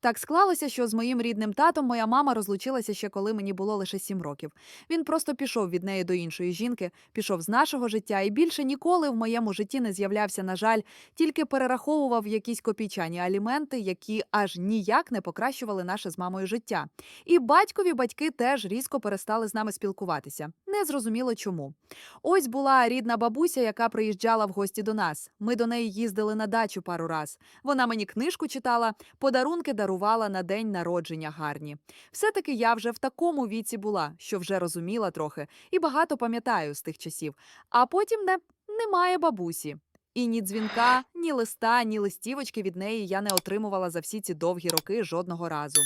Так склалося, що з моїм рідним татом моя мама розлучилася ще коли мені було лише сім років. Він просто пішов від неї до іншої жінки, пішов з нашого життя і більше ніколи в моєму житті не з'являвся, на жаль, тільки перераховував якісь копійчані аліменти, які аж ніяк не покращували наше з мамою життя. І батькові батьки теж різко перестали з нами спілкуватися. Незрозуміло чому. Ось була рідна бабуся, яка приїжджала в гості до нас. Ми до неї їздили на дачу пару раз. Вона мені книжку читала, подарунки дарувала на день народження гарні. Все-таки я вже в такому віці була, що вже розуміла трохи, і багато пам'ятаю з тих часів. А потім не немає бабусі. І ні дзвінка, ні листа, ні листівочки від неї я не отримувала за всі ці довгі роки жодного разу.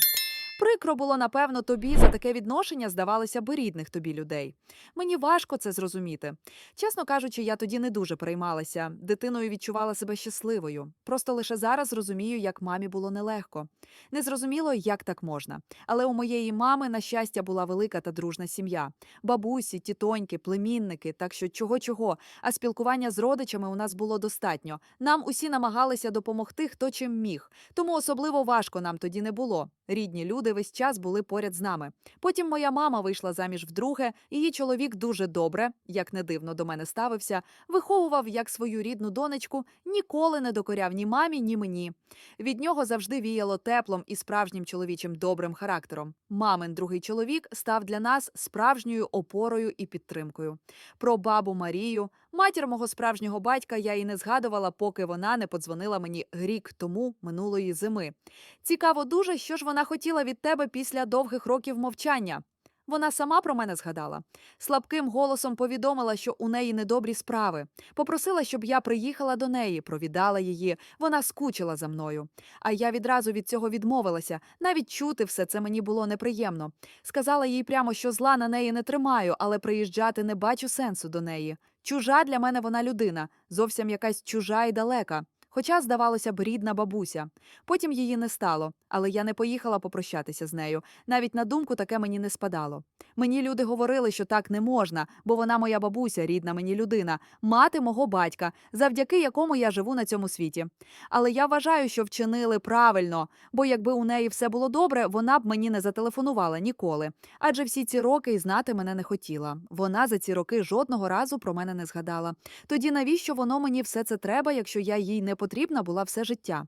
Прикро було, напевно, тобі за таке відношення здавалося би рідних тобі людей. Мені важко це зрозуміти. Чесно кажучи, я тоді не дуже переймалася. Дитиною відчувала себе щасливою. Просто лише зараз розумію, як мамі було нелегко. Не зрозуміло, як так можна. Але у моєї мами, на щастя, була велика та дружна сім'я: бабусі, тітоньки, племінники, так що чого чого. А спілкування з родичами у нас було достатньо. Нам усі намагалися допомогти, хто чим міг. Тому особливо важко нам тоді не було. Рідні люди весь час були поряд з нами. Потім моя мама вийшла заміж вдруге. Її чоловік дуже добре, як не дивно до мене ставився, виховував як свою рідну донечку, ніколи не докоряв ні мамі, ні мені. Від нього завжди віяло теплом і справжнім чоловічим добрим характером. Мамин другий чоловік став для нас справжньою опорою і підтримкою. Про бабу Марію, матір мого справжнього батька, я і не згадувала, поки вона не подзвонила мені рік тому минулої зими. Цікаво дуже, що ж вона хотіла тебе після довгих років мовчання. Вона сама про мене згадала. Слабким голосом повідомила, що у неї недобрі справи. Попросила, щоб я приїхала до неї, провідала її. Вона скучила за мною. А я відразу від цього відмовилася. Навіть чути все це мені було неприємно. Сказала їй прямо, що зла на неї не тримаю, але приїжджати не бачу сенсу до неї. Чужа для мене вона людина, зовсім якась чужа і далека. Хоча, здавалося б, рідна бабуся. Потім її не стало, але я не поїхала попрощатися з нею. Навіть на думку таке мені не спадало. Мені люди говорили, що так не можна, бо вона моя бабуся, рідна мені людина, мати мого батька, завдяки якому я живу на цьому світі. Але я вважаю, що вчинили правильно, бо якби у неї все було добре, вона б мені не зателефонувала ніколи. Адже всі ці роки і знати мене не хотіла. Вона за ці роки жодного разу про мене не згадала. Тоді навіщо воно мені все це треба, якщо я їй не потрібна була все життя?